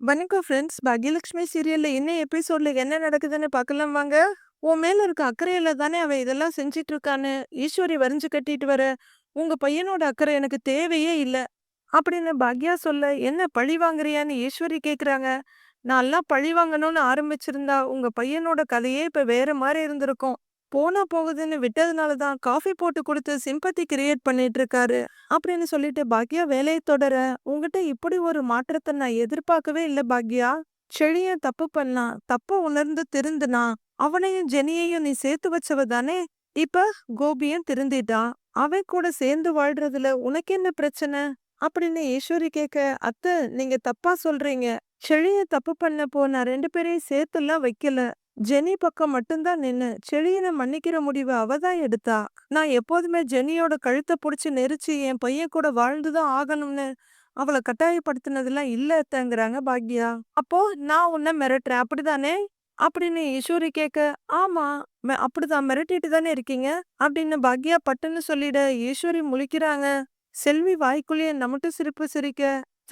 வணக்கம் ஃப்ரெண்ட்ஸ். பாக்யலட்சுமி சீரியல்ல என்ன எபிசோட்ல என்ன நடக்குதுன்னு பார்க்கலாம் வாங்க. உன் மேல இருக்க அக்கறையில தானே அவன் இதெல்லாம் செஞ்சுட்டு இருக்கான்னு ஈஸ்வரி வரைஞ்சு கட்டிட்டு வர, உங்க பையனோட அக்கறை எனக்கு தேவையே இல்லை அப்படின்னு பாக்யா சொல்ல, என்ன பழி வாங்குறியான்னு ஈஸ்வரி கேக்குறாங்க. நான்லாம் பழி வாங்கணும்னு ஆரம்பிச்சிருந்தா உங்க பையனோட கதையே இப்ப வேற மாதிரி இருந்திருக்கும். போனா போகுதுன்னு விட்டதுனால தான் காஃபி போட்டு கொடுத்து சிம்பத்தி கிரியேட் பண்ணிட்டு இருக்காரு. அப்படின்னு சொல்லிட்டு பாக்யா வேலையை தொடர, உங்ககிட்ட இப்படி ஒரு மாற்றத்த நான் எதிர்பார்க்கவே இல்ல பாக்யா. செழிய தப்பு பண்ணான். தப்பு உணர்ந்து திருந்துனா அவனையும் ஜெனியையும் நீ சேர்த்து வச்சவ தானே? இப்ப கோபியும் திருந்திட்டான். அவன் கூட சேர்ந்து வாழ்றதுல உனக்கு என்ன பிரச்சனை? அப்படின்னு ஈஸ்வரி கேட்க, அத்தை நீங்க தப்பா சொல்றீங்க. செழிய தப்பு பண்ண நான் ரெண்டு பேரையும் சேர்த்துலாம் வைக்கல. ஜெனி பக்கம் மட்டும்தான் நின்னு செழியனை மன்னிக்கிற முடிவை அவ தான் எடுத்தா. நான் எப்போதுமே ஜெனியோட கழுத்தை புடிச்சு நெரிச்சு என் பையன் கூட வாழ்ந்துதான் ஆகணும்னு அவளை கட்டாயப்படுத்தினதெல்லாம் இல்ல தங்குறாங்க பாக்யா. அப்போ நான் உன்னை மிரட்டுறேன் அப்படிதானே? அப்படின்னு ஈஸ்வரி கேட்க, ஆமா அப்படிதான் மிரட்டிட்டு தானே இருக்கீங்க அப்படின்னு பாக்யா பட்டுன்னு சொல்லிட ஈஸ்வரி முழிக்கிறாங்க. செல்வி வாய்க்குள்ளேயே நம்மட்டு சிரிப்பு சிரிக்க,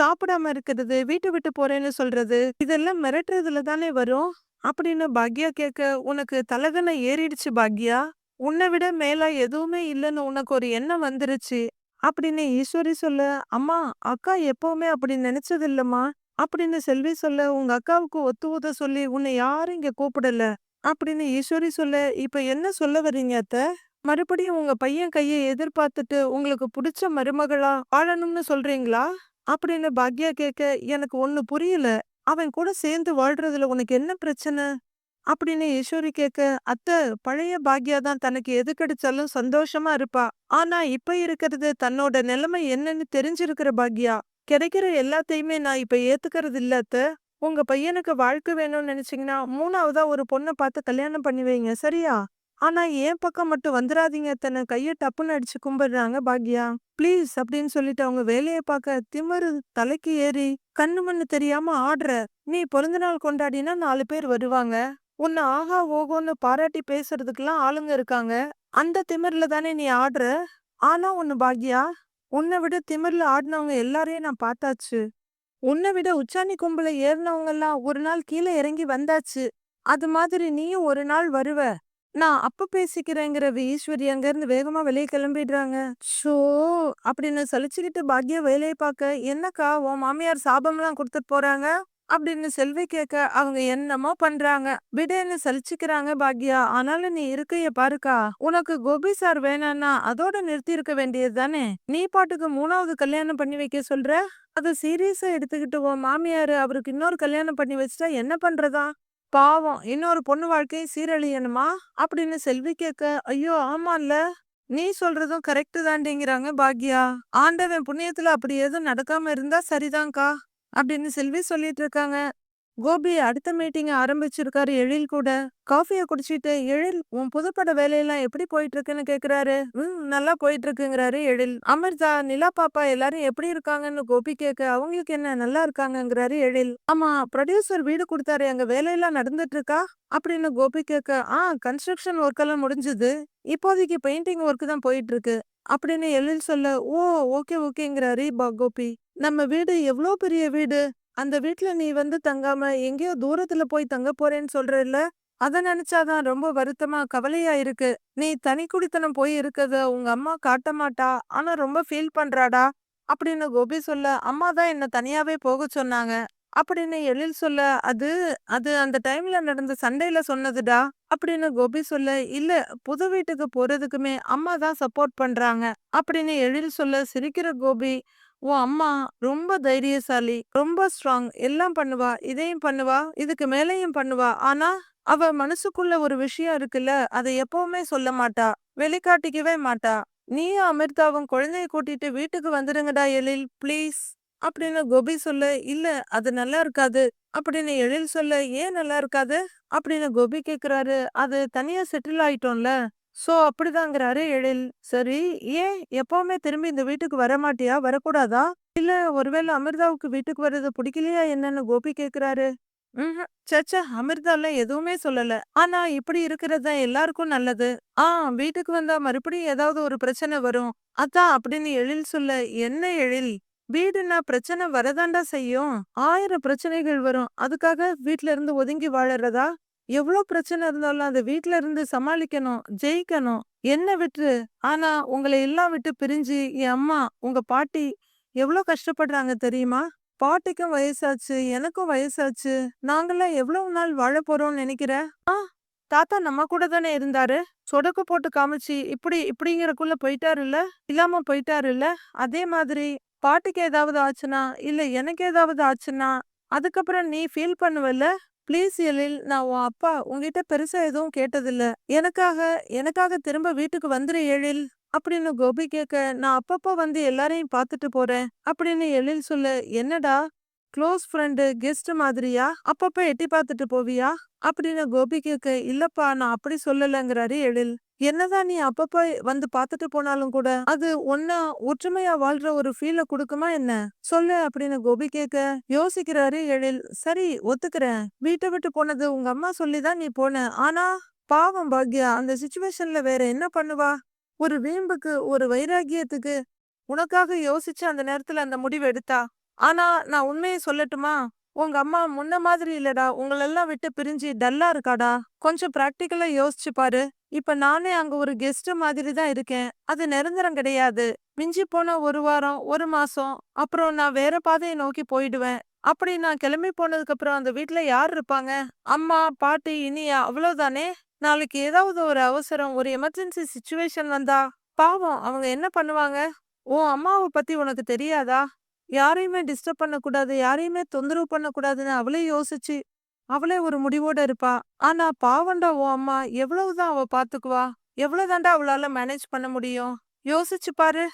சாப்பிடாம இருக்கிறது, வீட்டை விட்டு போறேன்னு சொல்றது, இதெல்லாம் மிரட்டுறதுல தானே வரும் அப்படின்னு பாக்யா கேட்க, உனக்கு தலகனை ஏறிடுச்சு பாக்யா. உன்னை விட மேலா எதுவுமே இல்லைன்னு உனக்கு ஒரு எண்ணம் வந்துருச்சு அப்படின்னு ஈஸ்வரி சொல்ல, அம்மா அக்கா எப்பவுமே அப்படி நினைச்சது இல்லம்மா அப்படின்னு செல்வி சொல்ல, உங்க அக்காவுக்கு ஒத்து ஊத சொல்லி உன்னை யாரும் இங்க கூப்பிடல அப்படின்னு ஈஸ்வரி சொல்ல, இப்ப என்ன சொல்ல வர்றீங்க அத்த மறுபடியும் உங்க பையன் கையை எதிர்பார்த்துட்டு உங்களுக்கு பிடிச்ச மருமகளா வாழணும்னு சொல்றீங்களா? அப்படின்னு பாக்யா கேட்க, எனக்கு ஒண்ணு புரியல. அவன் கூட சேர்ந்து வாழ்றதுல உனக்கு என்ன பிரச்சனை? அப்படின்னு ஈஸ்வரி கேட்க, அத்தை பழைய பாக்யா தான் தனக்கு எது கிடைச்சாலும் சந்தோஷமா இருப்பா. ஆனா இப்ப இருக்கிறது தன்னோட நிலைமை என்னன்னு தெரிஞ்சிருக்கிற பாக்யா. கிடைக்கிற எல்லாத்தையுமே நான் இப்ப ஏத்துக்கிறது இல்ல அத்தை. உங்க பையனுக்கு வாழ்க்கை வேணும்னு நினைச்சீங்கன்னா மூணாவதா ஒரு பொண்ணை பார்த்து கல்யாணம் பண்ணி வைங்க சரியா? ஆனா என் பக்கம் மட்டும் வந்துடாதீங்க தன்னை கைய டப்புன்னு அடிச்சு கும்பிடுறாங்க பாக்யா. ப்ளீஸ் அப்படின்னு சொல்லிட்டு அவங்க வேலையை பார்க்க திமிரு தலைக்கு ஏறி கண்ணு மண்ணு தெரியாம ஆடுற. நீ பிறந்த நாள் கொண்டாடினா நாலு பேர் வருவாங்க. உன்னை ஆஹா ஓகோன்னு பாராட்டி பேசுறதுக்கெல்லாம் ஆளுங்க இருக்காங்க. அந்த திமிர்ல தானே நீ ஆடுற. ஆனா ஒண்ணு பாக்யா, உன்னை விட திமிர்ல ஆடினவங்க எல்லாரையும் நான் பார்த்தாச்சு. உன்னை விட உச்சாணி கும்பல ஏறினவங்க எல்லாம் ஒரு நாள் கீழே இறங்கி வந்தாச்சு. அது மாதிரி நீயும் ஒரு நாள் வருவ. நான் அப்ப பேசிக்கிறேங்கிற ஈஸ்வரி அங்கேருந்து வேகமா வெளியே கிளம்பிடுறாங்க. ஷோ அப்படின்னு சலிச்சுக்கிட்டு பாக்யா வேலையை பார்க்க, என்னக்கா உன் மாமியார் சாபம்லாம் கொடுத்துட்டு போறாங்க? அப்படின்னு செல்வி கேட்க, அவங்க என்னமோ பண்றாங்க. விடேன்னு சலிச்சுக்கிறாங்க பாக்யா. ஆனாலும் நீ இருக்கைய பாருக்கா. உனக்கு கோபி சார் வேணான்னா அதோட நிறுத்தி இருக்க வேண்டியது தானே? நீ பாட்டுக்கு மூணாவது கல்யாணம் பண்ணி வைக்க சொல்ற? அதை சீரியஸா எடுத்துக்கிட்டு உன் மாமியாரு அவருக்கு இன்னொரு கல்யாணம் பண்ணி வச்சுட்டா என்ன பண்றதா? பாவம் இன்னொரு பொண்ணு வாழ்க்கையும் சீரழியணுமா? அப்படின்னு செல்வி கேட்க, ஐயோ ஆமால்ல. நீ சொல்றதும் கரெக்டு தாண்டிங்கிறாங்க பாக்யா. ஆண்டவன் புண்ணியத்துல அப்படி எதுவும் நடக்காம இருந்தா சரிதான்க்கா அப்படின்னு செல்வி சொல்லிட்டு இருக்காங்க. கோபி அடுத்த மீட்டிங்கை ஆரம்பிச்சிருக்காரு எழில் கூட. காஃபிய குடிச்சிட்டு எழில் உன் புதுப்பட வேலையெல்லாம் எப்படி போயிட்டு இருக்குன்னு கேக்குறாரு. ம் நல்லா போயிட்டு இருக்குங்கிறாரு எழில். அமிர்தா நிலா பாப்பா எல்லாரும் எப்படி இருக்காங்கன்னு கோபி கேட்க அவங்களுக்கு என்ன நல்லா இருக்காங்கங்கிறாரு எழில். ஆமா ப்ரொடியூசர் வீடு கொடுத்தாரு அங்க வேலையெல்லாம் நடந்துட்டு இருக்கா? அப்படின்னு கோபி கேட்க ஆ கன்ஸ்ட்ரக்ஷன் ஒர்க் எல்லாம் முடிஞ்சது. இப்போதைக்கு பெயிண்டிங் ஒர்க் தான் போயிட்டு இருக்கு. அப்படின்னு எழில் சொல்ல ஓ ஓகே ஓகேங்கிறாரு பா கோபி. நம்ம வீடு எவ்வளோ பெரிய வீடு. அந்த வீட்ல நீ வந்து தங்காம எங்கேயோ தூரத்துல போய் தங்க போறேன்னு சொல்றல்ல? அத நினைச்சாதான் ரொம்ப வருத்தமா கவலையா இருக்கு. நீ தனி குடித்தனம் போய் இருக்கத உங்க அம்மா காட்ட மாட்டா. ஆனா ரொம்ப ஃபீல் பண்றாடா. அப்படின்னு கோபி சொல்ல அம்மா தான் என்ன தனியாவே போக சொன்னாங்க. அப்படின்னு எழில் சொல்ல அது அது அந்த டைம்ல நடந்த சண்டையில சொன்னதுடா. அப்படின்னு கோபி சொல்ல இல்ல புது வீட்டுக்கு போறதுக்குமே அம்மா தான் சப்போர்ட் பண்றாங்க. அப்படின்னு எழில் சொல்ல சிரிக்கிற கோபி உன் அம்மா ரொம்ப தைரியசாலி. ரொம்ப ஸ்ட்ராங். எல்லாம் பண்ணுவா. இதையும் பண்ணுவா. இதுக்கு மேலயும் பண்ணுவா. ஆனா அவ மனசுக்குள்ள ஒரு விஷயம் இருக்குல்ல, அதை எப்பவுமே சொல்ல மாட்டா. வெளிக்காட்டிக்கவே மாட்டா. நீயும் அமிர்தாவும் குழந்தைய கூட்டிட்டு வீட்டுக்கு வந்துடுங்கடா எழில் ப்ளீஸ். அப்படின்னு கோபி சொல்ல இல்ல அது நல்லா இருக்காது. அப்படின்னு எழில் சொல்ல ஏன் நல்லா இருக்காது? அப்படின்னு கோபி கேக்குறாரு. அது தனியா செட்டில் ஆயிட்டோம்ல. சோ அப்படிதாங்கிறாரு எழில். சரி ஏன் எப்பவுமே திரும்பி இந்த வீட்டுக்கு வரமாட்டியா? வரக்கூடாதா? இல்ல ஒருவேளை அமிர்தாவுக்கு வீட்டுக்கு வர்றது பிடிக்கலையா என்னன்னு கோபி கேக்குறாரு. ம் ச்சே அமிர்தாலாம் எதுவுமே சொல்லல. ஆனா இப்படி இருக்கிறது தான் எல்லாருக்கும் நல்லது. ஆ வீட்டுக்கு வந்தா மறுபடியும் ஏதாவது ஒரு பிரச்சனை வரும். அதான் அப்படின்னு எழில் சொல்ல என்ன எழில்? வீடுன்னா பிரச்சனை வரதாண்டா செய்யும் ஆயிரம் பிரச்சனைகள் வரும் அதுக்காக வீட்ல இருந்து ஒதுங்கி வாழறதா எவ்வளோ பிரச்சனை இருந்தாலும் அந்த வீட்ல இருந்து சமாளிக்கணும் ஜெயிக்கணும். என்ன விட்டு ஆனா உங்களை எல்லாம் விட்டு பிரிஞ்சு என் அம்மா உங்க பாட்டி எவ்வளோ கஷ்டப்படுறாங்க தெரியுமா? பாட்டிக்கும் வயசாச்சு எனக்கும் வயசாச்சு. நாங்கெல்லாம் எவ்வளவு நாள் வாழ போறோம்னு நினைக்கிற? ஆ தாத்தா நம்ம கூட தானே இருந்தாரு. சொடக்கு போட்டு காமிச்சு இப்படி இப்படிங்கறக்குள்ள போயிட்டாரு இல்ல இல்லாம போயிட்டாரு இல்ல அதே மாதிரி பாட்டிக்கு ஏதாவது ஆச்சுன்னா இல்ல எனக்கு ஏதாவது ஆச்சுன்னா அதுக்கப்புறம் நீ ஃபீல் பண்ணுவல்ல? ப்ளீஸ் எழில் நான் உன் அப்பா உங்ககிட்ட பெருசா எதுவும் கேட்டதில்ல. எனக்காக எனக்காக திரும்ப வீட்டுக்கு வந்துரு எழில். அப்படின்னு கோபி கேட்க நான் அப்பப்போ வந்து எல்லாரையும் பார்த்துட்டு போறேன். அப்படின்னு எழில் சொல்ல என்னடா? க்ளோஸ் ஃப்ரெண்டு கெஸ்ட் மாதிரியா? அப்பப்போ எட்டி பார்த்துட்டு போவியா? அப்படின்னு கோபி கேட்க இல்லப்பா நான் அப்படி சொல்லலைங்கிறாரு எழில். என்னதான் நீ அப்பப்ப வந்து பார்த்துட்டு போனாலும் கூட அது ஒன்னா ஒற்றுமையா வாழ்ற ஒரு ஃபீல குடுக்குமா என்ன? சொல்லு அப்படின்னு கோபி கேட்க யோசிக்கிறாரு எழில். சரி ஒத்துக்கிறேன். வீட்டை விட்டு போனது உங்க அம்மா சொல்லிதான் நீ போன. ஆனா பாவம் பாக்யா அந்த சுச்சுவேஷன்ல வேற என்ன பண்ணுவா? ஒரு வீம்புக்கு ஒரு வைராகியத்துக்கு உனக்காக யோசிச்சு அந்த நேரத்துல அந்த முடிவு எடுத்தா? ஆனா நான் உண்மையை சொல்லட்டுமா? உங்க அம்மா முன்ன மாதிரி இல்லடா. உங்களெல்லாம் விட்டு பிரிஞ்சு டல்லா இருக்காடா. கொஞ்சம் பிராக்டிக்கலா யோசிச்சு பாரு. இப்ப நானே அங்க ஒரு கெஸ்ட் மாதிரி தான் இருக்கேன். அது நிரந்தரம் கிடையாது. மிஞ்சி போன ஒரு வாரம் ஒரு மாசம் அப்புறம் நான் வேற பாதையை நோக்கி போயிடுவேன். அப்படி நான் கிளம்பி போனதுக்கு அப்புறம் அந்த வீட்ல யார் இருப்பாங்க? அம்மா பாட்டி இனியா அவ்வளவுதானே? நாளைக்கு ஏதாவது ஒரு அவசரம் ஒரு எமர்ஜென்சி சுச்சுவேஷன் வந்தா பாவம் அவங்க என்ன பண்ணுவாங்க? உன் அம்மாவை பத்தி உனக்கு தெரியாதா? யாரையுமே டிஸ்டர்ப் பண்ணக்கூடாது யாரையுமே தொந்தரவு பண்ணக்கூடாதுன்னு அவளே யோசிச்சு அவளே ஒரு முடிவோட இருப்பா. ஆனா பாவண்டா உன் அம்மா எவ்வளவுதான் அவ பாத்துக்குவா? எவ்வளவுதான்டா அவளால மேனேஜ் பண்ண முடியும்? யோசிச்சு பாரு.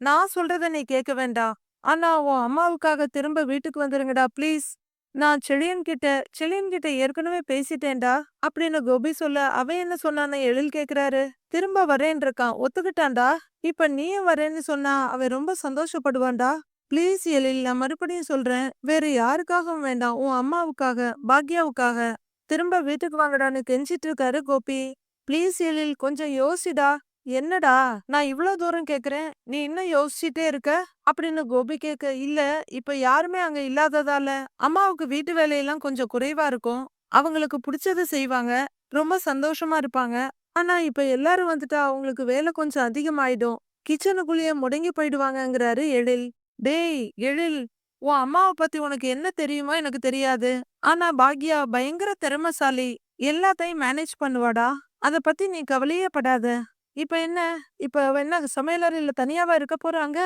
நான் சொல்றத நீ கேட்க வேண்டாம். ஆனா உன் அம்மாவுக்காக திரும்ப வீட்டுக்கு வந்துருங்கடா ப்ளீஸ் நான் செழியன் கிட்ட செழியன் கிட்ட ஏற்கனவே பேசிட்டேன்டா அப்படின்னு கோபி சொல்ல அவன் என்ன சொன்னான்னு எழில் கேக்குறாரு. திரும்ப வரேன் இருக்கான் ஒத்துக்கிட்டான்டா. இப்ப நீயும் வரேன்னு சொன்னா அவன் ரொம்ப சந்தோஷப்படுவான்டா. ப்ளீஸ் எழில் நான் மறுபடியும் சொல்றேன். வேற யாருக்காகவும் வேண்டாம். உன் அம்மாவுக்காக பாக்யாவுக்காக. திரும்ப வீட்டுக்கு வாங்கடான்னு கெஞ்சிட்டு இருக்காரு கோபி. ப்ளீஸ் எழில் கொஞ்சம் யோசிடா. என்னடா நான் இவ்ளோ தூரம் கேக்குறேன். நீ இன்னும் யோசிச்சுட்டே இருக்க? அப்படின்னு கோபி கேட்க இல்ல இப்ப யாருமே அங்க இல்லாததால அம்மாவுக்கு வீட்டு வேலையெல்லாம் கொஞ்சம் குறைவா இருக்கும். அவங்களுக்கு பிடிச்சதை செய்வாங்க. ரொம்ப சந்தோஷமா இருப்பாங்க. ஆனா இப்ப எல்லாரும் வந்துட்டா அவங்களுக்கு வேலை கொஞ்சம் அதிகமாயிடும். கிச்சனுக்குள்ளேயே முடங்கி போயிடுவாங்கங்கிறாரு எழில். டேய் எழில் உன் அம்மாவை பத்தி உனக்கு என்ன தெரியுமோ எனக்கு தெரியாது. ஆனா பாக்யா பயங்கர திறமசாலி. எல்லாத்தையும் மேனேஜ் பண்ணுவாடா. அத பத்தி நீ கவலையே படாத. இப்ப என்ன? இப்ப அவ என்ன சமையலறையில தனியாவா இருக்க போறாங்க?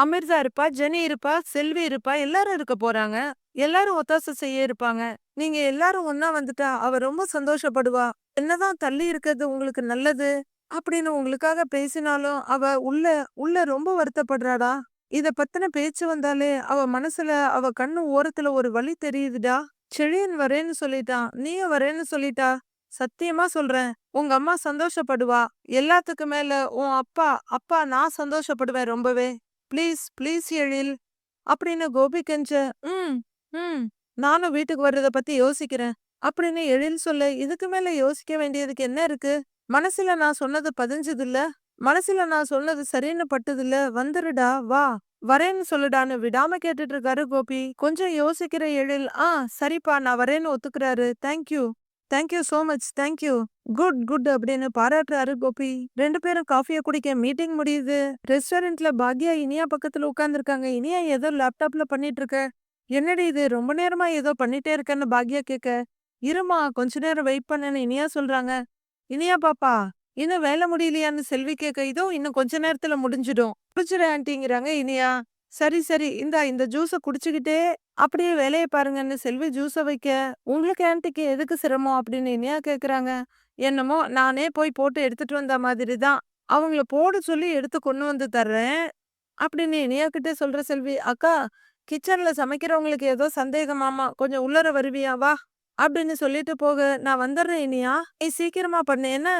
அமிர்தா இருப்பா ஜெனி இருப்பா செல்வி இருப்பா எல்லாரும் இருக்க போறாங்க. எல்லாரும் ஒத்தாசை செய்ய இருப்பாங்க. நீங்க எல்லாரும் ஒன்னா வந்துட்டா அவ ரொம்ப சந்தோஷப்படுவா. என்னதான் தள்ளி இருக்கிறது உங்களுக்கு நல்லது? அப்படின்னு உங்களுக்காக பேசினாலும் அவ உள்ள உள்ள ரொம்ப வருத்தப்படுறாடா. இத பத்தின பேச்சு வந்தாலே அவ மனசுல அவ கண்ணு ஓரத்துல ஒரு வழி தெரியுதுடா. செழியன் வரேன்னு சொல்லிட்டான் நீயும் வரேன்னு சொல்லிட்டா. சத்தியமா சொல்றேன். உங்க அம்மா சந்தோஷப்படுவா. எல்லாத்துக்கு மேல உன் அப்பா அப்பா நான் சந்தோஷப்படுவேன் ரொம்பவே. Please please Ezhil. அப்படின்னு கோபி கெஞ்ச ம் ம் நானும் வீட்டுக்கு வர்றத பத்தி யோசிக்கிறேன். அப்படின்னு எழில் சொல்ல இதுக்கு மேல யோசிக்க வேண்டியதுக்கு என்ன இருக்கு? மனசுல நான் சொன்னது பதிஞ்சது இல்ல மனசுல நான் சொன்னது சரின்னு பட்டதுல வந்துருடா வா வரேன்னு சொல்லுடான்னு விடாம கேட்டுட்டு இருக்காரு கோபி. கொஞ்சம் யோசிக்கிற எழில் ஆ சரிப்பா நான் வரேன்னு ஒத்துக்கிறாரு. Thank you thank you so much thank you good good அப்படின்னு பாராட்டுறாரு கோபி. ரெண்டு பேரும் காஃபிய குடிக்க மீட்டிங் முடியுது. ரெஸ்டாரண்ட்ல பாக்யா இனியா பக்கத்துல உட்காந்துருக்காங்க இனியா ஏதோ லேப்டாப்ல பண்ணிட்டு இருக்க என்னடி இது? ரொம்ப நேரமா ஏதோ பண்ணிட்டே இருக்கேன்னு பாக்யா கேட்க இருமா கொஞ்ச நேரம் வெயிட் பண்ணேன்னு இனியா சொல்றாங்க. இனியா பாப்பா இன்னும் வேலை முடியலையான்னு செல்வி கேட்க இதோ இன்னும் கொஞ்ச நேரத்துல முடிஞ்சிடும். குடிச்சிட ஆன்ட்டிங்கிறாங்க இனியா. சரி சரி இந்தா இந்த ஜூஸ குடிச்சுக்கிட்டே அப்படியே வேலையை பாருங்கன்னு செல்வி ஜூஸ வைக்க உங்களுக்கு ஆன்ட்டிக்கு எதுக்கு சிரமம்? அப்படின்னு இனியா கேக்குறாங்க. என்னமோ நானே போய் போட்டு எடுத்துட்டு வந்த மாதிரி தான். அவங்கள போட சொல்லி எடுத்து கொண்டு வந்து தர்றேன். அப்படின்னு இனியா கிட்டே சொல்ற செல்வி அக்கா கிச்சன்ல சமைக்கிறவங்களுக்கு ஏதோ சந்தேகமாமா கொஞ்சம் உள்ளர வருவியா வா. அப்படின்னு சொல்லிட்டு போக நான் வந்துடுறேன் இனியா. நீ சீக்கிரமா பண்ணு என்ன?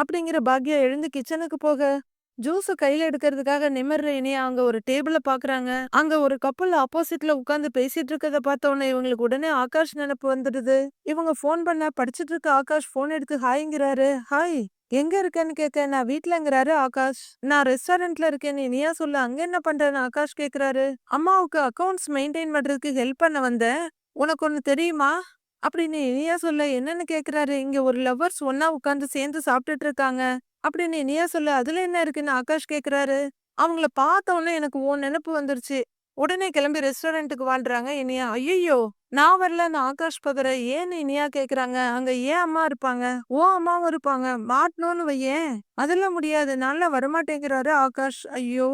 அப்படிங்கிற பாக்யா எழுந்து கிச்சனுக்கு போக ஜூஸ் கையில எடுக்கிறதுக்காக நிமிர்ற இனியா அங்க ஒரு டேபிள பாக்குறாங்க. அங்க ஒரு கப்பல் ஆப்போசிட்ல உட்காந்து பேசிட்டு இருக்கத பார்த்த உடனே இவங்களுக்கு உடனே ஆகாஷ் நினைப்பு வந்துடுது. இவங்க ஃபோன் பண்ண படிச்சிட்டு இருக்க ஆகாஷ் ஃபோன் எடுத்து ஹாய்ங்கிறாரு. ஹாய் எங்க இருக்கேன்னு கேட்க நான் வீட்டுலங்கிறாரு ஆகாஷ். நான் ரெஸ்டாரண்ட்ல இருக்கேன் இனியா சொல்ல. அங்க என்ன பண்றேன்னு ஆகாஷ் கேக்குறாரு. அம்மாவுக்கு அக்கவுண்ட்ஸ் மெயின்டைன் பண்றதுக்கு ஹெல்ப் பண்ண வந்தேன். உனக்கு ஒன்னு தெரியுமா? அப்படின்னு இனியா சொல்ல என்னன்னு கேக்குறாரு. இங்க ஒரு லவ்வர்ஸ் ஒன்னா உட்காந்து சேர்ந்து சாப்பிட்டுட்டு இருக்காங்க. அப்படின்னு இனியா சொல்ல அதுல என்ன இருக்குன்னு ஆகாஷ் கேக்குறாரு. அவங்கள பார்த்தவொன்னே எனக்கு ஓ நினைப்பு வந்துருச்சு. உடனே கிளம்பி ரெஸ்டாரண்ட்டுக்கு வாழ்றாங்க இனியா. ஐயோ நான் வரலன்னு ஆகாஷ் பதற. ஏன்னு இனியா கேக்குறாங்க. அங்க ஏன் அம்மா இருப்பாங்க? ஓ அம்மாவும் இருப்பாங்க. மாட்டணும்னு வையேன். அதெல்லாம் முடியாது. நல்லா வரமாட்டேங்கிறாரு ஆகாஷ். ஐயோ!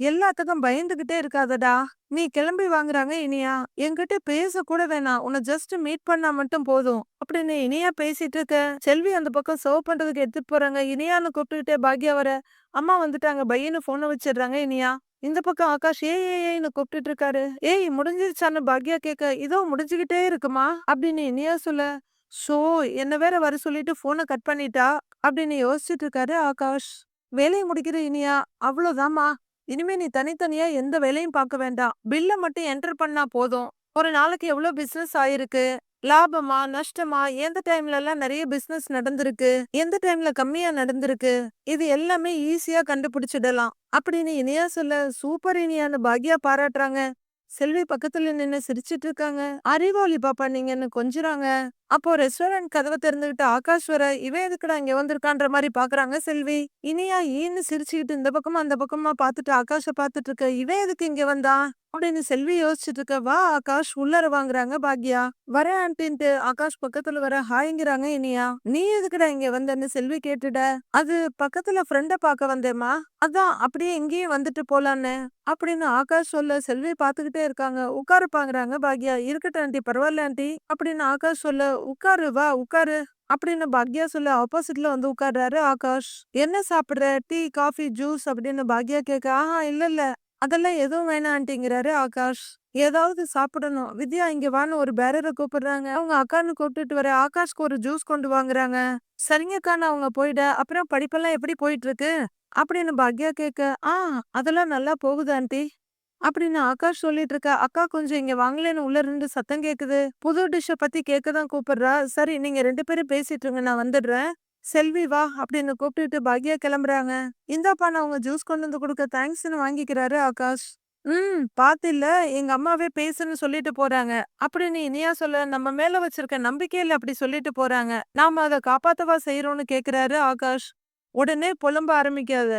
எல்லாத்துக்கும் பயந்துகிட்டே இருக்காதடா. நீ கிளம்பி வாங்குறாங்க இனியா. என்கிட்ட பேச கூட வேணாம். உன்னை ஜஸ்ட் மீட் பண்ணா மட்டும் போதும். அப்படின்னு இனியா பேசிட்டு இருக்க. செல்வி அந்த பக்கம் சர்வ் பண்றதுக்கு எடுத்துட்டு போறாங்க. இனியான்னு கூப்பிட்டுக்கிட்டே பாக்யா வர. அம்மா வந்துட்டாங்க. பையனு போனை வச்சிடுறாங்க இனியா. இந்த பக்கம் ஆகாஷ் ஏ ஏன்னு கூப்பிட்டுட்டு இருக்காரு. ஏய் முடிஞ்சிருச்சான்னு பாக்யா கேட்க இதோ முடிஞ்சுகிட்டே இருக்குமா? அப்படின்னு இனியா சொல்ல. ஷோ என்ன வேற வர சொல்லிட்டு போனை கட் பண்ணிட்டா? அப்படின்னு யோசிச்சுட்டு இருக்காரு ஆகாஷ். வேலையை முடிக்கிற இனியா. அவ்வளவுதாம்மா. இனிமே நீ தனித்தனியா எந்த வேலையும் பார்க்க வேண்டாம். பில்ல மட்டும் என்டர் பண்ணா போதும். ஒரு நாளைக்கு எவ்வளவு பிசினஸ் ஆயிருக்கு? லாபமா நஷ்டமா? எந்த டைம்ல எல்லாம் நிறைய பிசினஸ் நடந்திருக்கு? எந்த டைம்ல கம்மியா நடந்திருக்கு? இது எல்லாமே ஈஸியா கண்டுபிடிச்சிடலாம். அப்படின்னு இனியா சொல்ல சூப்பர் இனியான்னு பாக்யா பாராட்டுறாங்க. செல்வி பக்கத்துல நின்னு சிரிச்சிட்டு இருக்காங்க. அறிவாளி பாப்பா நீங்கன்னு கொஞ்சுறாங்க. அப்போ ரெஸ்டாரண்ட் கதவை திறந்துகிட்டு ஆகாஷ் வர இவன் எதுக்குடா இங்க வந்திருக்கான்ற மாதிரி பாக்குறாங்க செல்வி. இனியா ஈன்னு சிரிச்சுக்கிட்டு இந்த பக்கமா அந்த பக்கமா பாத்துட்டு ஆகாஷ பாத்துட்டு இருக்க இவன் எதுக்கு இங்க வந்தான்? அப்படின்னு செல்வி யோசிச்சுட்டு இருக்க வா ஆகாஷ் உள்ளர வாங்குறாங்க பாக்யா. வர ஆன்டின்ட்டு ஆகாஷ் பக்கத்துல வர ஹாய்ங்கிறாங்க இனியா. நீ எதுக்குடா இங்க வந்தன்னு செல்வி கேட்டுட அது பக்கத்துல ஃப்ரெண்ட பாக்க வந்தேம்மா. அதான் அப்படியே இங்கேயும் வந்துட்டு போலான்னு. அப்படின்னு ஆகாஷ் சொல்ல செல்வி பாத்துக்கிட்டே இருக்காங்க. உட்காருப்பாங்கிறாங்க பாக்யா. இருக்கட்டும் ஆண்டி பரவாயில்ல ஆண்டி அப்படின்னு ஆகாஷ் சொல்ல உட்காரு வா உட்காரு அப்படின்னு பாக்யா சொல்ல ஆப்போசிட்ல வந்து உட்கார்றாரு ஆகாஷ். என்ன சாப்பிடுற? Tea coffee juice? அப்படின்னு பாக்யா கேட்க ஆஹா இல்ல இல்ல. அதெல்லாம் எதுவும் வேணான்ட்டிங்கிறாரு ஆகாஷ் ஏதாவது சாப்பிடணும். வித்யா இங்க வான்னு ஒரு பேரரை கூப்பிடுறாங்க. அவங்க அக்கான்னு கூப்பிட்டுட்டு வர ஆகாஷ்க்கு ஒரு ஜூஸ் கொண்டு வாங்குறாங்க. சரிங்கக்கான்னு அவங்க போயிட. அப்புறம் படிப்பெல்லாம் எப்படி போயிட்டு இருக்கு அப்படின்னு பாக்யா கேட்க ஆ அதெல்லாம் நல்லா போகுது ஆண்டி அப்படின்னு ஆகாஷ் சொல்லிட்டு இருக்க அக்கா கொஞ்சம் இங்க வாங்கலன்னு உள்ள ரெண்டு சத்தம் கேக்குது. புது டிஷ்ஷ பத்தி கேட்க தான் கூப்பிடுறா. சரி நீங்க ரெண்டு பேரும் பேசிட்டு இருங்க நான் வந்துடுறேன். செல்வி வா அப்படின்னு கூப்பிட்டுட்டு பாக்யா கிளம்புறாங்க. இந்தாப்பா நான் உங்க ஜூஸ் கொண்டு வந்து கொடுக்க தேங்க்ஸ்னு வாங்கிக்கிறாரு ஆகாஷ். ம் பாத்தில்ல எங்க அம்மாவே பேசுன்னு சொல்லிட்டு போறாங்க. அப்படின்னு இனியா சொல்ல நம்ம மேல வச்சிருக்க நம்பிக்கையில அப்படி சொல்லிட்டு போறாங்க. நாம அதை காப்பாத்தவா செய்யறோம்னு கேக்குறாரு ஆகாஷ். உடனே புலம்ப ஆரம்பிக்காத.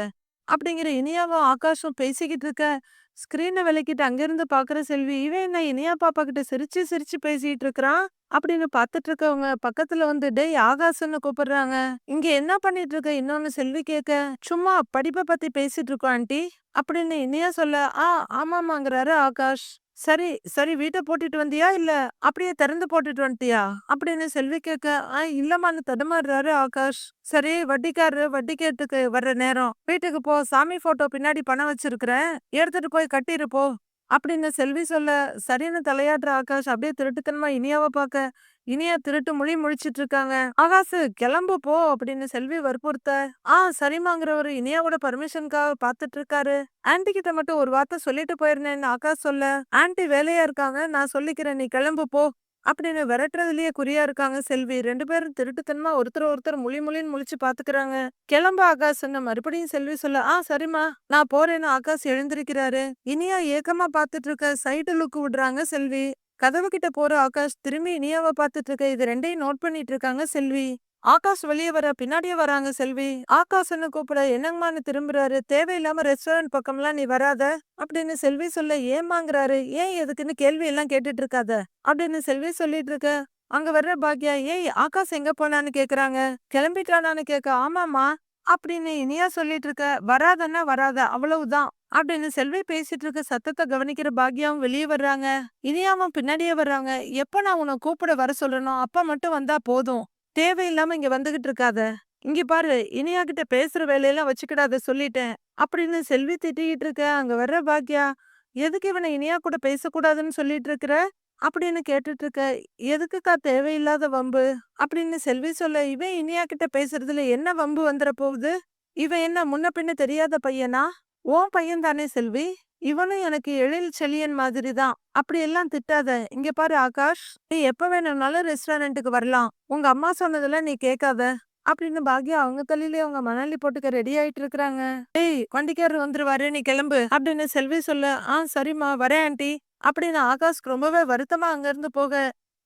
அப்படிங்கிற இனியாவும் ஆகாஷும் பேசிக்கிட்டு இருக்க ஸ்கிரீனை விளக்கிட்டு அங்கிருந்து பாக்குற செல்வி இவன் என்ன இனியா பாப்பா கிட்ட சிரிச்சு சிரிச்சு பேசிட்டு இருக்கிறான் அப்படின்னு பாத்துட்டு இருக்கவங்க பக்கத்துல வந்து டேய் ஆகாசன்னு கூப்பிடுறாங்க. இங்க என்ன பண்ணிட்டு இருக்க? இன்னொன்னு செல்வி கேட்க சும்மா படிப்பை பத்தி பேசிட்டு இருக்கோம் ஆண்டி. அப்படின்னு இனியா சொல்ல ஆ ஆமாமாங்கிறாரு ஆகாஷ். சரி சரி வீட்டை போட்டுட்டு வந்தியா? இல்ல அப்படியே திறந்து போட்டுட்டு வந்துட்டியா? அப்படின்னு செல்வி கேட்க ஆ இல்லம்மான்னு தடுமாறுறாரு ஆகாஷ். சரி வட்டிக்காரரு வட்டி கேட்டுக்கு வர்ற நேரம். வீட்டுக்கு போ சாமி போட்டோ பின்னாடி பணம் வச்சிருக்கிறேன். எடுத்துட்டு போய் கட்டிரு போ. அப்படின்னு செல்வி சொல்ல சரின்னு தலையாடுற ஆகாஷ் அப்படியே திருட்டுத்தனமா இனியாவை பார்க்க இனியா திருட்டு மொழி முழிச்சிட்டு இருக்காங்க ஆகாசு கிளம்பு போ அப்படின்னு செல்வி வற்புறுத்த ஆ சரிமாங்கிறவரு இனியாவோட பர்மிஷனுக்காக பாத்துட்டு இருக்காரு ஆன்டி கிட்ட மட்டும் ஒரு வார்த்தை சொல்லிட்டு போயிருந்தேன்னு ஆகாஷ் சொல்ல ஆன்டி வேலையா இருக்காங்க நான் சொல்லிக்கிறேன் நீ கிளம்பு போ அப்படின்னு விரட்டுறதுலயே குறியா இருக்காங்க செல்வி. ரெண்டு பேரும் திருட்டுத்தனமா ஒருத்தர் ஒருத்தர் முழி முழின்னு முழிச்சு பாத்துக்கிறாங்க. கிளம்ப ஆகாஷ்ன்னு மறுபடியும் செல்வி சொல்ல ஆ சரிம்மா நான் போறேன்னு ஆகாஷ் எழுந்திருக்கிறாரு. இனியா ஏக்கமா பாத்துட்டு இருக்க சைடு லுக் விடுறாங்க செல்வி. கதவு கிட்ட போற ஆகாஷ் திரும்பி இனியாவை பார்த்துட்டு இருக்க இது ரெண்டையும் நோட் பண்ணிட்டு இருக்காங்க செல்வி. ஆகாஷ் வெளியே வர பின்னாடியே வராங்க செல்வி. ஆகாஷ்னு கூப்பிட என்னங்கம்மான்னு திரும்புறாரு. தேவையில்லாம ரெஸ்டாரண்ட் பக்கம்லாம் நீ வராத அப்படின்னு செல்வி சொல்ல ஏமாங்கிறாரு ஏன் எதுக்குன்னு கேள்வி எல்லாம் கேட்டுட்டு இருக்காத அப்படின்னு செல்வி சொல்லிட்டு இருக்க அங்க வர்ற பாக்யா ஏய் ஆகாஷ் எங்க போனான்னு கேக்குறாங்க. கிளம்பிட்டானான்னு கேட்க ஆமாமா அப்படின்னு இனியா சொல்லிட்டு இருக்க வராதன்னா வராத அவ்வளவுதான். அப்படின்னு செல்வி பேசிட்டு இருக்க சத்தத்தை கவனிக்கிற பாக்யாவும் வெளியே வர்றாங்க. இனியாவும் பின்னாடியே வர்றாங்க. எப்ப நான் உன்னை கூப்பிட வர சொல்லணும்? அப்ப மட்டும் வந்தா போதும். தேவையில்லாம இங்க வந்துகிட்டு இருக்காத. இங்க பாரு இனியா கிட்ட பேசுற வேலையெல்லாம் வச்சுக்கிடாத சொல்லிட்டேன். அப்படின்னு செல்வி திட்டிகிட்டு இருக்க. அங்க வர்ற பாக்யா எதுக்கு இவனை இனியா கூட பேசக்கூடாதுன்னு சொல்லிட்டு இருக்கிற? அப்படின்னு கேட்டுட்டு இருக்க. எதுக்குக்கா தேவையில்லாத வம்பு? அப்படின்னு செல்வி சொல்ல. இவன் இனியா கிட்ட பேசுறதுல என்ன வம்பு வந்துட போகுது? இவன் என்ன முன்ன பின்ன தெரியாத பையனா? உன் பையன் தானே செல்வி? இவனும் எனக்கு எழில் செழியன் மாதிரி தான். அப்படி எல்லாம் திட்டாத. இங்க பாரு ஆகாஷ் நீ எப்ப வேணும்னாலும் ரெஸ்டாரண்ட்டுக்கு வரலாம். உங்க அம்மா சொன்னதுல நீ கேட்காத. அப்படின்னு பாக்யா அவங்க தலையிலே அவங்க மணாலி போட்டுக்க ரெடி ஆயிட்டு இருக்கிறாங்க. ஏய் வண்டிக்காரர் வந்துருவாரு நீ கிளம்பு. அப்படின்னு செல்வி சொல்ல ஆ சரிம்மா வரேன் ஆண்டி. அப்படின்னு ஆகாஷ்க்கு ரொம்பவே வருத்தமா அங்கிருந்து போக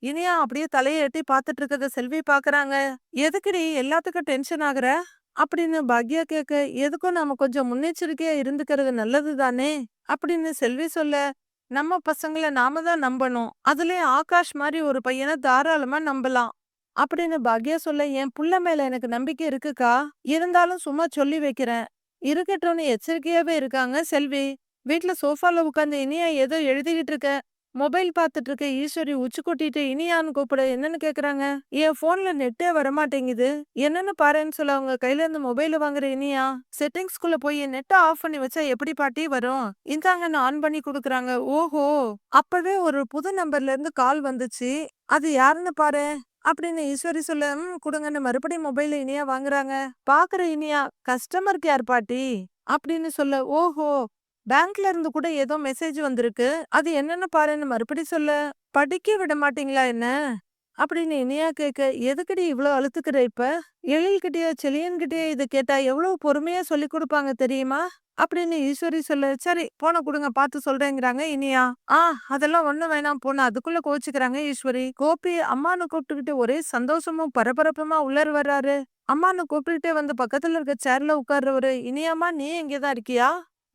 இனியா அப்படியே தலையை எட்டி பாத்துட்டு இருக்கத செல்வி பாக்குறாங்க. எதுக்குடி எல்லாத்துக்கும் டென்ஷன் ஆகுற? அப்படின்னு பாக்யா கேட்க எதுக்கும் நாம கொஞ்சம் முன்னெச்சரிக்கையா இருந்துக்கிறது நல்லது தானே? அப்படின்னு செல்வி சொல்ல நம்ம பசங்கள நாம தான் நம்பணும். அதுலயும் ஆகாஷ் மாதிரி ஒரு பையனை தாராளமா நம்பலாம். அப்படின்னு பாக்யா சொல்ல என் புள்ள மேல எனக்கு நம்பிக்கை இருக்குக்கா? இருந்தாலும் சும்மா சொல்லி வைக்கிறேன். இருக்கட்டும்னு எச்சரிக்கையாவே இருக்காங்க செல்வி. வீட்ல சோஃபால உட்காந்து இனியா ஏதோ எழுதிக்கிட்டு இருக்க. மொபைல் பார்த்துட்டு இருக்க ஈஸ்வரி உச்சி கொட்டிட்டு இனியான்னு கூப்பிட என்னன்னு கேக்குறாங்க? என் போன்ல நெட்டே வரமாட்டேங்குது. என்னன்னு பாருன்னு சொல்ல அவங்க கையில இருந்து மொபைல வாங்குற இனியா? செட்டிங்ஸ்குள்ள போய் நெட்டை ஆஃப் பண்ணி வச்சா எப்படி பாட்டி வரும்? இந்தாங்கன்னு ஆன் பண்ணி கொடுக்குறாங்க. ஓஹோ அப்பவே ஒரு புது நம்பர்ல இருந்து கால் வந்துச்சு. அது யாருன்னு பாரு அப்படின்னு ஈஸ்வரி சொல்ல கொடுங்கன்னு மறுபடியும் மொபைல இனியா வாங்குறாங்க. பாக்குற இனியா கஸ்டமர் கேர் பாட்டி அப்படின்னு சொல்ல ஓஹோ பேங்க்ல இருந்து கூட ஏதோ மெசேஜ் வந்திருக்கு. அது என்னன்னு பாருன்னு மறுபடி சொல்ல. படிக்க விட மாட்டீங்களா என்ன? அப்படின்னு இனியா கேட்க எதுக்கடி இவ்ளோ அழுத்துக்கிற இப்ப? எழில்கிட்டயோ செலியன்கிட்டயோ இதை கேட்டா எவ்வளவு பொறுமையா சொல்லி கொடுப்பாங்க தெரியுமா? அப்படின்னு ஈஸ்வரி சொல்லு. சரி போன கொடுங்க பார்த்து சொல்றேங்கிறாங்க இனியா ஆ அதெல்லாம் ஒண்ணும் வேணாம் போன அதுக்குள்ள கோச்சுக்கிறாங்க ஈஸ்வரி. கோபி அம்மானு கூப்பிட்டுக்கிட்டு ஒரே சந்தோஷமும் பரபரப்புமா உள்ளர் வர்றாரு. அம்மானு கூப்பிட்டுக்கிட்டே வந்து பக்கத்துல இருக்க சேர்ல உட்கார்றவரு இனியாமா நீ இங்கதான் இருக்கியா?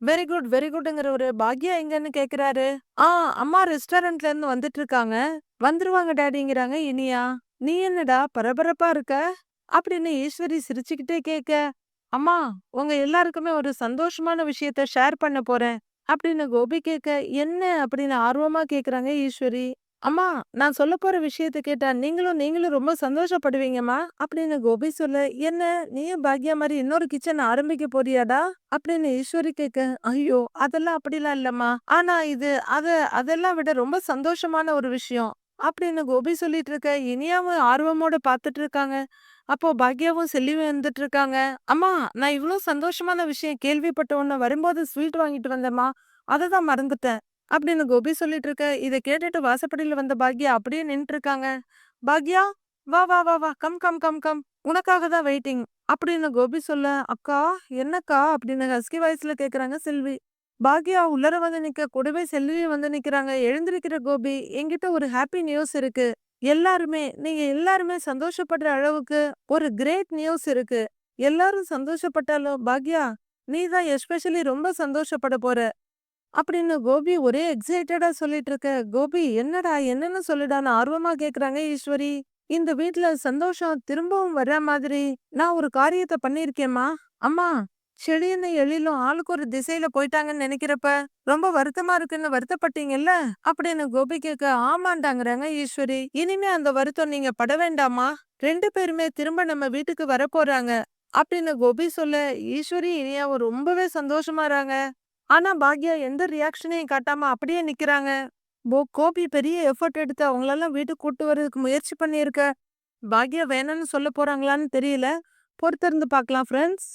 வெரி குட் வெரி குட்ங்கிறவரு பாக்யா எங்கன்னு கேக்குறாரு. ஆ அம்மா ரெஸ்டாரண்ட்ல இருந்து வந்துட்டு இருக்காங்க வந்துருவாங்க டேடிங்கிறாங்க இனியா. நீ என்னடா பரபரப்பா இருக்க? அப்படின்னு ஈஸ்வரி சிரிச்சுக்கிட்டே கேக்க. அம்மா உங்க எல்லாருக்குமே ஒரு சந்தோஷமான விஷயத்த ஷேர் பண்ண போறேன். அப்படின்னு கோபி கேட்க என்ன? அப்படின்னு ஆர்வமா கேக்குறாங்க ஈஸ்வரி. அம்மா நான் சொல்ல போகிற விஷயத்த கேட்டா நீங்களும் நீங்களும் ரொம்ப சந்தோஷப்படுவீங்கம்மா. அப்படின்னு கோபி சொல்ல என்ன நீயும் பாக்யா மாதிரி இன்னொரு கிச்சன் ஆரம்பிக்க போறியாடா? அப்படின்னு ஈஸ்வரி கேட்க ஐயோ அதெல்லாம் அப்படிலாம் இல்லம்மா. ஆனா இது அத அதெல்லாம் விட ரொம்ப சந்தோஷமான ஒரு விஷயம். அப்படின்னு கோபி சொல்லிட்டு இருக்க இனியாவும் ஆர்வமோட பாத்துட்டு இருக்காங்க. அப்போ பாக்யாவும் செல்லியும் வந்துட்டு இருக்காங்க. அம்மா நான் இவ்ளோ சந்தோஷமான விஷயம் கேள்விப்பட்ட உடனே வரும்போது ஸ்வீட் வாங்கிட்டு வந்தேம்மா. அதை தான் மறந்துட்டேன். அப்படின்னு கோபி சொல்லிட்டு இருக்க இதை கேட்டுட்டு வாசப்படியில வந்த பாக்யா அப்படியே நின்னுட்டு இருக்காங்க பாக்யா வா வா வா வா கம் கம் கம் கம் உனக்காக தான் வெயிட்டிங் அப்படின்னு கோபி சொல்ல அக்கா என்னக்கா அப்படின்னு ஹஸ்கி வாய்ஸ்ல கேக்குறாங்க செல்வி. பாக்யா உள்ளர வந்து நிக்க கூடவே செல்வி வந்து நிக்கிறாங்க. எழுந்திருக்கிற கோபி என்கிட்ட ஒரு ஹாப்பி நியூஸ் இருக்கு. எல்லாருமே நீங்க எல்லாருமே சந்தோஷப்படுற அளவுக்கு ஒரு கிரேட் நியூஸ் இருக்கு. எல்லாரும் சந்தோஷப்பட்டாலும் பாக்யா நீ தான் எஸ்பெஷலி ரொம்ப சந்தோஷப்பட போற. அப்படின்னு கோபி ஒரே எக்ஸைட்டடா சொல்லிட்டு இருக்க. கோபி என்னடா என்னன்னு சொல்லுடான்னு ஆர்வமா கேக்குறாங்க ஈஸ்வரி. இந்த வீட்ல சந்தோஷம் திரும்பவும் வர்ற மாதிரி. நான் ஒரு காரியத்தை பண்ணிருக்கேம்மா அம்மா செடியன்னு எழிலும் ஆளுக்கு ஒரு திசையில போயிட்டாங்கன்னு நினைக்கிறப்ப ரொம்ப வருத்தமா இருக்குன்னு வருத்தப்பட்டீங்கல்ல? அப்படின்னு கோபி கேட்க ஆமாண்டாங்கிறாங்க ஈஸ்வரி. இனிமே அந்த வருத்தம் நீங்க பட வேண்டாமா ரெண்டு பேருமே திரும்ப நம்ம வீட்டுக்கு வரப்போறாங்க. போறாங்க அப்படின்னு கோபி சொல்ல ஈஸ்வரி இனியாவும் ரொம்பவே சந்தோஷமாறாங்க ஆனா பாக்யா எந்த ரியாக்ஷனையும் காட்டாம அப்படியே நிக்கிறாங்க. போ கோபி பெரிய எஃபர்ட் எடுத்து அவங்களெல்லாம் வீட்டுக்கு கூட்டு வர்றதுக்கு முயற்சி பண்ணியிருக்க. பாக்யா வேணும்னு சொல்ல போறாங்களான்னு தெரியல. பொறுத்திருந்து பார்க்கலாம் ஃப்ரெண்ட்ஸ்